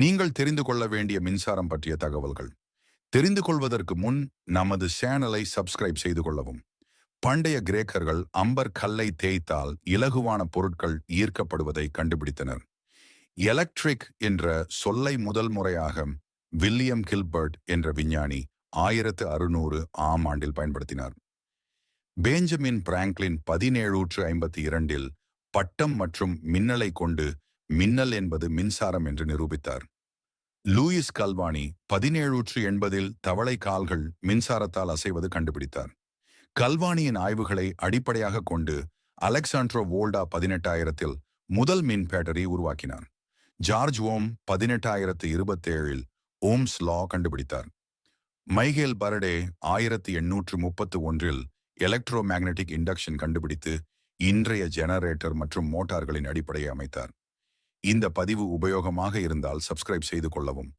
நீங்கள் தெரிந்து கொள்ள வேண்டிய மின்சாரம் பற்றிய தகவல்கள். தெரிந்து கொள்வதற்கு முன் நமது சேனலை சப்ஸ்கிரைப் செய்து கொள்ளவும். பண்டைய கிரேக்கர்கள் அம்பர் கல்லை தேய்த்தால் இலகுவான பொருட்கள் ஈர்க்கப்படுவதை கண்டுபிடித்தனர். எலக்ட்ரிக் என்ற சொல்லை முதல் முறையாக வில்லியம் கில்பர்ட் என்ற விஞ்ஞானி ஆயிரத்து அறுநூறு ஆம் ஆண்டில் பயன்படுத்தினார். பெஞ்சமின் பிராங்க்லின் பதினேழூற்று ஐம்பத்தி இரண்டில் பட்டம் மற்றும் மின்னலை கொண்டு மின்னல் என்பது மின்சாரம் என்று நிரூபித்தார். லூயிஸ் கல்வானி பதினேழூற்று எண்பதில் தவளை கால்கள் மின்சாரத்தால் அசைவது கண்டுபிடித்தார். கல்வானியின் ஆய்வுகளை அடிப்படையாக கொண்டு அலெக்சாண்ட்ரோ வோல்டா பதினெட்டாயிரத்தில் முதல் மின் பேட்டரி உருவாக்கினார். ஜார்ஜ் ஓம் பதினெட்டாயிரத்து இருபத்தேழில் ஓம்ஸ் லா கண்டுபிடித்தார். மைகேல் பரடே ஆயிரத்தி எண்ணூற்று முப்பத்து ஒன்றில் எலக்ட்ரோ மேக்னெட்டிக் இண்டக்ஷன் கண்டுபிடித்து இன்றைய ஜெனரேட்டர் மற்றும் மோட்டார்களின் அடிப்படையை அமைத்தார். இந்த பதிவு உபயோகமாக இருந்தால் சப்ஸ்கிரைப் செய்து கொள்ளவும்.